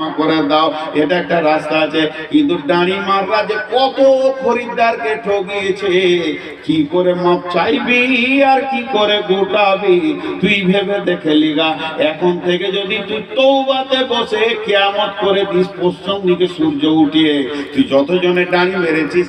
ক্ষমা করে দাও। এটা একটা রাস্তা আছে। কিন্তু দাঁড়ি মাররা যে কত খরিদ্দারকে ঠকিয়েছে, কি করে মাপ চাইবি আর কি করে গোটাবি? তুই ভেবে দেখে লিগা। এখন থেকে যদি তুই তৌবাতে বসে কেয়ামত করে দিস পশ্চিম দিকে সূর্য উঠিয়ে। তুই যতজনে দাঁড়ি মেরেছিস,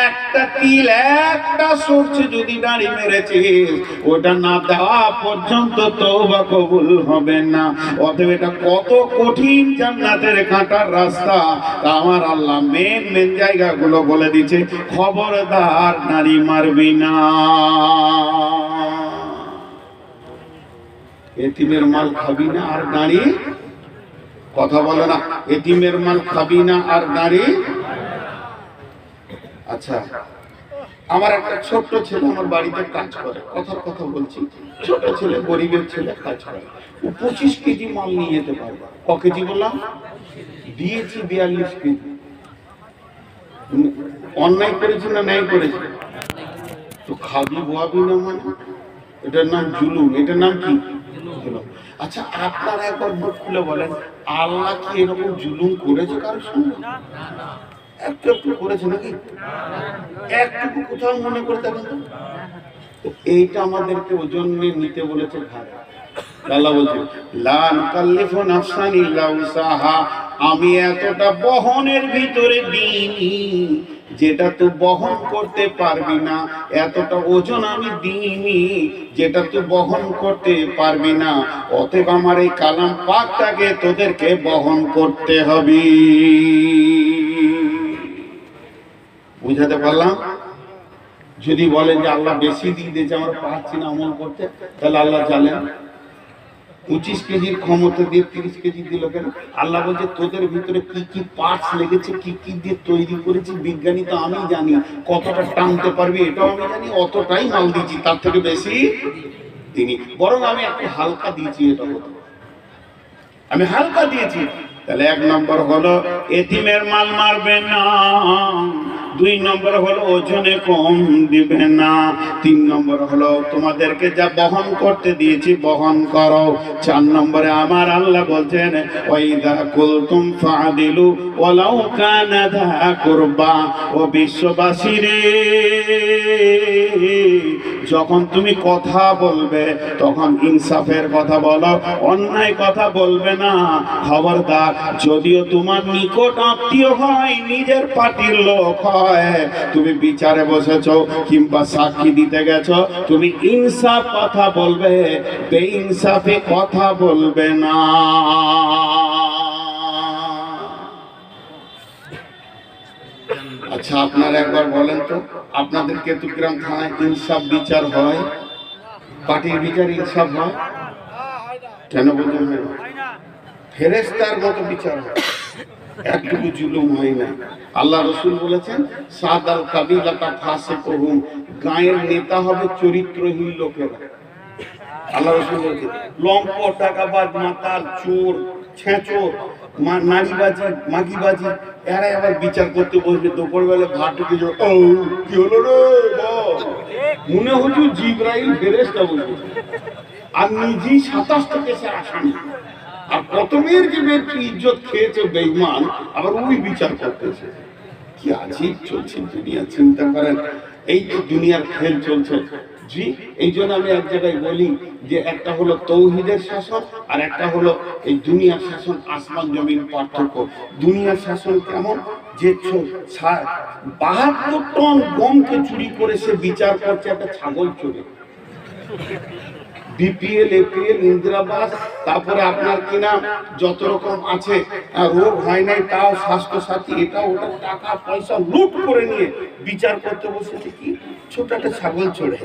একটা তিল, একটা সরছে যদি দাঁড়ি মেরেছিস, ওটা না দেওয়া পর্যন্ত তৌবা কবুল হবে না। অতএব এটা কত কঠিন জান্নাতের কাঁটার রাস্তা। তা আমার আল্লাহ মেন মেন জায়গাগুলো বলে দিচ্ছে খবরদার নারী মারবি না। এতিমের মাল খাবি না আর নারী? কথা বলে না, এতিমের মাল খাবি না আর নারী? আচ্ছা আমার একটা ছোট্ট ছেলে আমার বাড়িতে কাজ করে, কথার কথা বলছি। ছোট ছেলে গরিবের ছেলে কাজ করে। ও পঁচিশ কেজি মাল নিয়ে যেতে পারবে ক কেজি বললাম? দিয়েছি বিয়াল্লিশ কেজি। অন্যায় করেছি না ন্যায় করেছি? তো খাবি বোয়াবি না মানে? এটার নাম জুলুম। এটার নাম কি? আচ্ছা আপনারা একবার মুখ খুলে বলেন, আল্লাহ কি এরকম জুলুম করেছে কারোর সঙ্গে? একটু একটু করেছে নাকি? একটু কোথাও মনে করে দেখেন তো? তো এইটা আমাদেরকে ওজন নিতে বলেছে ঘাড়ে আল্লাহ বলছে লা নুকাল্লিফু নাফসান আমি এতটা বহনের ভিতরে দিইনি, যেটা তুই বহন করতে পারবি না। এতটা ওজন আমি দিইনি, যেটা তুই বহন করতে পারবি না। অতএব আমার এই কালাম পাকটাকে তোদেরকে বহন করতে হবে। বুঝাতে পারলাম? যদি বলেন যে আল্লাহ বেশি দিয়ে দিয়েছে, আমরা পারছি না আমল করতে, তাহলে আল্লাহ জানেন। পঁচিশ কেজির ক্ষমতা দিয়ে তিরিশ কেজি দিল কেন? আল্লাহ বলছে, তোদের ভিতরে কি কি পার্টস লেগেছে, কি কি দিয়ে তৈরি করেছি? বিজ্ঞানী তো আমি জানি। কতটা টানতে পারবি এটাও আমি জানি, অতটাই মাল দিয়েছি, তার থেকে বেশি তিনি বরং আমি একটু হালকা দিয়েছি এটা হতো। আমি হালকা দিয়েছি। তাহলে এক নম্বর হলো, এতিমের মাল মারবে না। দুই নম্বর হলো ওজনে কম দিবে না। তিন নম্বর হলো তোমাদেরকে যা বহন করতে দিয়েছি বহন করো। চার নম্বরে আমার আল্লাহ বলছেন, ওয়াইদা কুলতুম ফাদিলু ওয়ালাউ কানা দা কুরবা। ও বিশ্ববাসী রে যখন তুমি কথা বলবে, তখন ইনসাফের কথা বলো, অন্যায় কথা বলবে না। খবরদার, যদিও তোমার নিকট আত্মীয় হয়, নিজের পার্টির লোক হয়, তুমি বিচারে বসেছো কিংবা সাক্ষী দিতে গেছো, তুমি ইনসাফ কথা বলবে বে ইনসাফে কথা বলবে না। আচ্ছা আপনারা একবার বলেন তো, আপনাদের কেতুগ্রাম থানায় ইনসাফ বিচার হয়? পার্টির বিচার ইনসাফ হয়? কেন বলতে হয় না? ফেরেস্তার মতো বিচার হয়। একটুকু জুলুম হয় না। আল্লাহ রসুল বলেছেন সাদ আল ফাঁসে করুন গায়ের নেতা হবে চরিত্রহীন লোকেরা। আল্লাহ রসুল বলেছেন লম্প টাকাবাজ মাতাল, চোর, ছেঁচোর নারীবাজি মাগিবাজি আবার বিচার করতে বসবে। দুপুরবেলা ঢুকে কি হলো রে? মনে হচ্ছে ফেরেস্তা বলছে আর নিজেই সাতাশটা কেসে আসামি। আর প্রথমের যে ব্যক্তি ইজ্জত খেয়েছে, বেইমান, আবার ওই বিচার করতেছে। কি আজীব চলছে দুনিয়া, চিন্তা করেন। এই দুনিয়ার খেল চলছে। জি এই জন্য আমি এক জায়গায় বলি যে একটা হলো তৌহিদের শাসন আর একটা হলো এই দুনিয়ার শাসন, আসমান জমিন পার্থক্য। দুনিয়ার শাসন কেমন? যে বাহাত্তর টন গমকে চুরি করে সে বিচার করছে একটা ছাগল চোরে। বিপিএল এপিএল ইন্দিরাবাস, তারপরে আপনার কিনা যত রকম আছে রোগ হয় নাই, তাও স্বাস্থ্য সাথী এটা ওটা টাকা, পয়সা লুট করে নিয়ে বিচার করতে বসেছে কি? ছোট একটা ছাগল চড়ে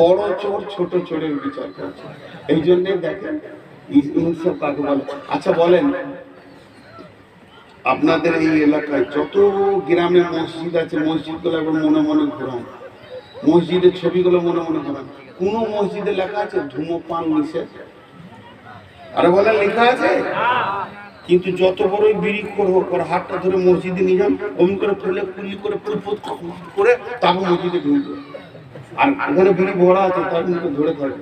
বড় চোর, ছোট চোরের বিচার করছে। এই জন্যে দেখেন ইনসাফ কাকে বলে আচ্ছা বলেন, আপনাদের এই এলাকায় যত গ্রামে মসজিদ আছে, মসজিদগুলো একবার মনে মনে ঘোরান। মসজিদের ছবিগুলো মনে মনে ঘোরান। কোন মসজিদে লেখা আছে, ধূমপান নিষেধ? আরে বলেন, লেখা আছে? কিন্তু যত বড়ই বিড়ি হোক, ওর হাতটা ধরে মসজিদে নিয়ে যান, অমনি করে ফেলে, কুলি করে ফুটফুট করে, তারপর মসজিদে ঢুকবে আর ওখানে ফেরে ভরা আছে, তার জন্য ধরে ধরে।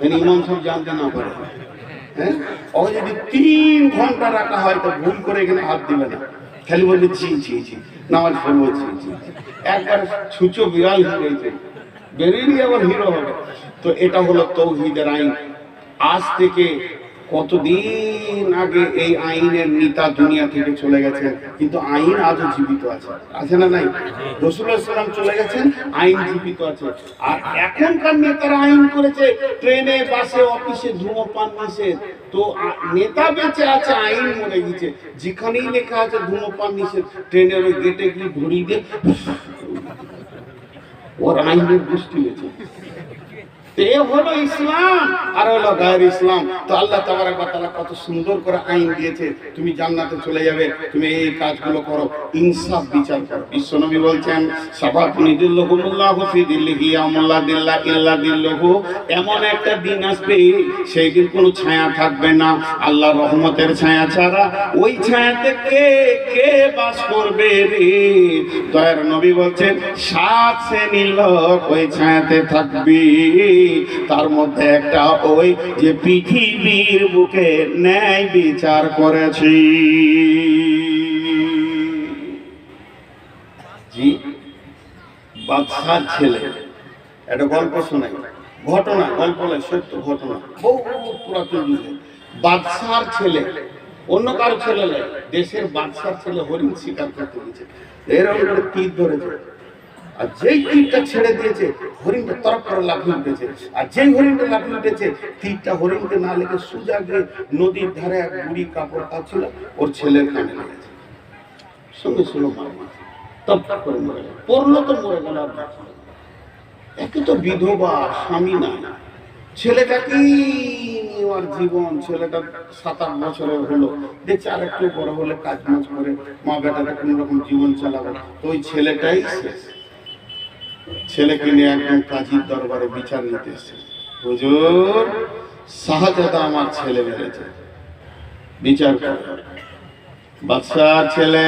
যেন ইমাম সব জানতে না পারে। হ্যাঁ? ও যদি তিন ঘণ্টা রাখা হয়, তো ভুল করে এখানে হাত দিবে না। খালি বলবে, ছি ছি ছি। নামাজ পড়ব, ছি ছি। একবার ছুঁচো বিড়াল হয়ে গেছে। বেরিয়ে আবার হিরো হবে। তো এটা হলো তৌহিদের আইন। আজ থেকে কতদিন আগে এই আইনের নেতা দুনিয়া থেকে চলে গেছেন? কিন্তু আইন আজও জীবিত আছে। আছে না নাই? সাল্লাম চলে গেছেন, আইন জীবিত আছে। আর এখনকার নেতারা আইন করেছে, ট্রেনে, বাসে, অফিসে ধূমপান নিষেধ তো নেতা বেঁচে আছে, আইন মরে গেছে। যেখানেই লেখা আছে ধূমপান নিষেধ ট্রেনের ওই গেটে গিয়ে ঘুরিয়ে দিয়ে, ওর আইনের দৃষ্টি গেছে এ হলো ইসলাম আর হলো ইসলাম। তো আল্লাহ কত সুন্দর করে দিয়েছে, তুমি চলে যাবে, তুমি এই কাজগুলো করো, ইনসাফ বিচার বিশ্বনবী বলছেন আমুল্লাহ দিল্লাহ ইল্লা এমন একটা দিন আসবে, সেই দিন কোনো ছায়া থাকবে না। আল্লাহ রহমতের ছায়া ছাড়া ওই ছায়াতে কে কে বাস করবে রে? দয়ার নবী বলছেন, সাত শ্রেণির লোক ওই ছায়াতে থাকবে। তার মধ্যে একটা ওই যে পৃথিবীর বুকে ন্যায় বিচার করেছি। ছেলে। একটা গল্প শোনাই। ঘটনা, গল্প নয়, সত্য ঘটনা। বহু পুরাতন যুগে। বাদশার ছেলে, অন্য কারও ছেলে দেশের বাদশার ছেলে হরিণ শিকার করতে গেছে। এরকম তীর ধরেছে। আর যেই তীরটা ছেড়ে দিয়েছে, হরিণটা তরফ করে লাফিয়ে উঠেছে। আর যেই হরিণটা লাফিয়ে উঠেছে, তীরটা হরিণকে না লেগে সোজা গিয়ে নদীর ধারে এক বুড়ি কাপড় কাচ্ছিল ওর ছেলের কানে লেগেছে। সঙ্গে সঙ্গে মারা করে মরে গেল। পড়ল তো মরে গেল না। একে তো বিধবা, স্বামী নাই ছেলেটা কি ওর জীবন? ছেলেটা সাত আট বছরের হলো। দেখছে আর একটু বড় হলে কাজ মাজ করে মা বেটারা কোন রকম জীবন চালাবে। তো ওই ছেলেটাই শেষ। ছেলেকে নিয়ে একদম কাজীর দরবারে বিচার নিতে এসছে। হুজুর, শাহজাদা আমার ছেলে মেরেছে। বিচার বাদশাহ ছেলে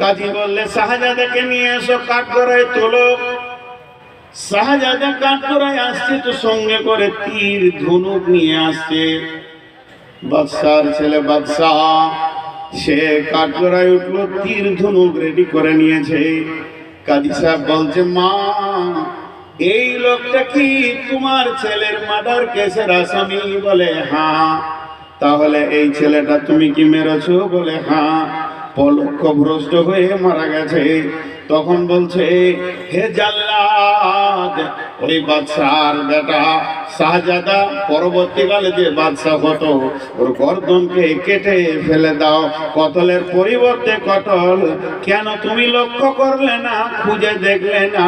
কাজী বললে, শাহজাদাকে নিয়ে এসো কাঠ করায় তোলো। শাহজাদা কাঠ করায় আসছে তো সঙ্গে করে তীর, ধনুক নিয়ে আসছে। বাদশার ছেলে, বাদশাহ, সে কাঠ করায় উঠল, তীর, ধনুক রেডি করে নিয়েছে। কাজী সাহেব বলছে, মা, এই লোকটা কি তোমার ছেলের মার্ডার কেসের আসামি? বলে হ্যাঁ তাহলে এই ছেলেটা তুমি কি মেরেছো? বলে হ্যাঁ পলক্ষ ভ্রষ্ট হয়ে মারা গেছে। তখন বলছে, হে জাল্লাদ ওই বাদশার বেটা শাহজাদা পরবর্তীকালে যে বাদশাহ হতো, ওর গর্দনকে কেটে ফেলে দাও। কতলের পরিবর্তে কটল কেন তুমি লক্ষ্য করলে না, খুঁজে দেখলে না?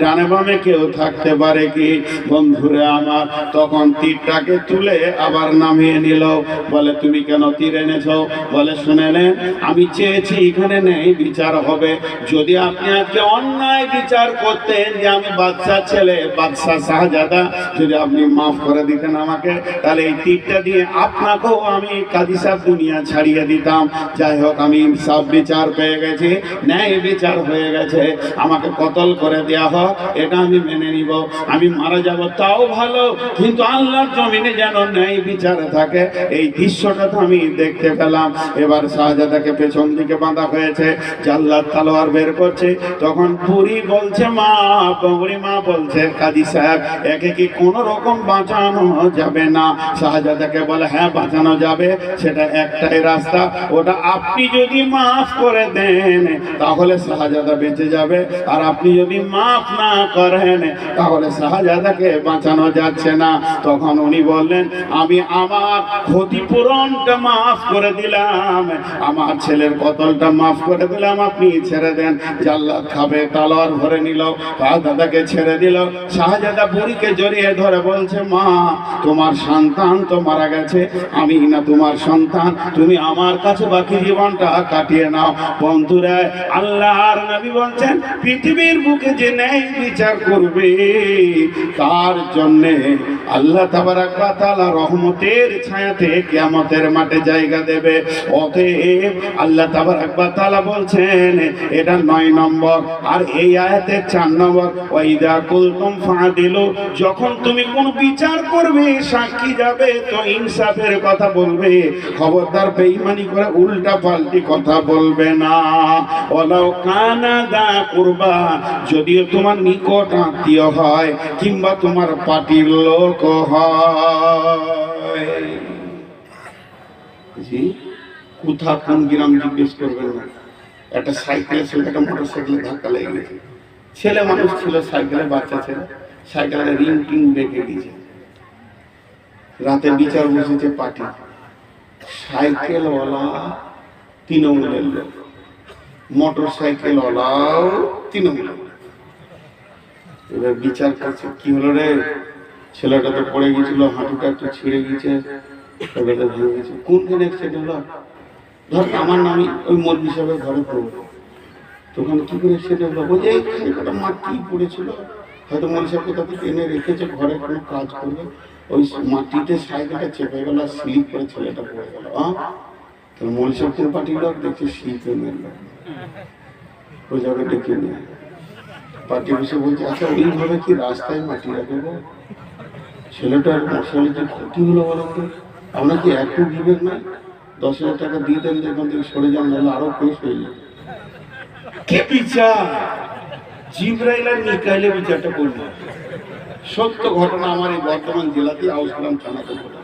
ডানে বামে কেউ থাকতে পারে কি? বন্ধুরে আমার, তখন তীরটাকে তুলে আবার নামিয়ে নিল। বলে, তুমি কেন তীর এনেছো? বলে, শুনে নেন, আমি চেয়েছি এখানে নেই বিচার হবে। যদি আপনি আজকে অন্যায় বিচার করতেন যে আমি বাদশাহ ছেলে বাদশাহ শাহজাদা, যদি আপনি মাফ করে দিতেন আমাকে, তাহলে এই তীরটা দিয়ে আপনাকেও আমি সাহেব দুনিয়া ছাড়িয়ে দিতাম। যাই হোক, আমি সব বিচার পেয়ে গেছি, ন্যায় বিচার হয়ে গেছে। আমাকে কতল করে দেওয়া হোক, এটা আমি মেনে নিব। আমি মারা যাব, তাও ভালো, কিন্তু আল্লাহর জমিনে যেন ন্যায় বিচার থাকে, এই দৃশ্যটা তো আমি দেখতে পেলাম। এবার শাহজাদাকে পেছন দিকে বাঁধা হয়েছে জাল্লার তালোয়ার বের করছে, তখন বুড়ি বলছে, মা বুড়ি বলছে কাজী সাহেব, একে কি কোনো রকম বাঁচানো যাবে না? শাহজাদাকে বলে হ্যাঁ বাঁচানো যাবে, সেটা একটাই রাস্তা। ওটা আপনি যদি মাফ করে দেন, তাহলে শাহজাদা বেঁচে যাবে। আর আপনি যদি মাফ না করেন, তাহলে শাহজাদাকে বাঁচানো যাচ্ছে না। তখন উনি বললেন, আমি আমার ক্ষতিপূরণটা মাফ করে দিলাম। আমার ছেলের কতলটা মাফ করে দিলাম, আপনি ছেড়ে দেন। জাল্লাদ খাবে, তালোয়ার ভরে নিল। দাদাকে ছেড়ে দিল। শাহজাদা বুড়িকে জড়িয়ে ধরে বলছে, মা, তোমার সন্তান তো মারা গেছে। আমি না তোমার সন্তান। তুমি আমার কাছে বাকি জীবনটা কাটিয়ে নাও। বন্ধুরা, আল্লাহর নবী বলছেন, পৃথিবীর বুকে যে ন্যায় বিচার করবে, তার জন্যে আল্লাহ তাবারাক তাআলা রহমতের ছায়াতে কিয়ামতের মাঠে জায়গা দেবে। অতএব আল্লাহ তাআলা বলছেন, এটা নয় নম্বর। আর এই আয়াতের চার নম্বর, ওই ওয়াইদা কুলতুম ফাদিলু, যখন তুমি কোন বিচার করবে, সাক্ষী যাবে, তো ইনসাফের কথা বলবে। খবরদার বেঈমানি করে উল্টা পাল্টি কথা বলবে না। ওলাও কানা দা করবা, যদিও তোমার নিকট আত্মীয় হয়, কিংবা তোমার পার্টির লোক হয়। জি, কোথা কোন গ্রাম জিজ্ঞেস করবেন না। একটা সাইকেলের সঙ্গে একটা মোটর সাইকেলে ধাক্কা লেগে গেছে। ছেলে মানুষ ছিল, সাইকেলে বাচ্চা ছেলে সাইকেলে রিং টিং বেঁকে গেছে রাতে বিচার বসেছে পার্টি। সাইকেলওয়ালা তৃণমূলের লোক। মোটর সাইকেলওয়ালাও তৃণমূলের। এবার বিচার করছে, কি হলো রে? ছেলেটা তো পড়ে গেছিল হাঁটুটা একটু ছিঁড়ে গেছে গেছে। কোনখানে অ্যাক্সিডেন্ট হলো? ধর, আমার নামই ওই মৌলবি সাহেবের ঘরে পড়ব তখন কি করে সেটা ওই যে এইখানে কটা মাটি পড়েছিল হয়তো কোথা থেকে এনে রেখেছে, ঘরে কোনো কাজ করবে। ওই মাটিতে সাইকেলটা চেপে গেল আর স্লিপ করে ছেলেটা পড়ে গেল আহ তাহলে কোন পার্টির লোক দেখছে শীতে মেরল ওই জায়গায় ডেকে নিয়ে পার্টি বসে বলছে আচ্ছা ওইভাবে কি রাস্তায় মাটি রাখব ছেলেটার মশালি যে ক্ষতি হলো বলেন তো? আপনার কি একটু দিবেন না দশ হাজার টাকা দিয়ে দেন যে এখান থেকে সরে যান, নাহলে আরও কেস হয়ে যাবে। কে বিচার জিব্রাইল আর মিকাইলের বিচারটা করবে সত্য ঘটনা আমার এই বর্তমান জেলাতে আউসলাম থানাতে ঘটে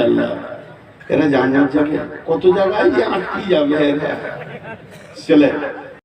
আল্লাহ, এরা জানার যাবে কত জায়গায় যে আটকি যাবে ছেলে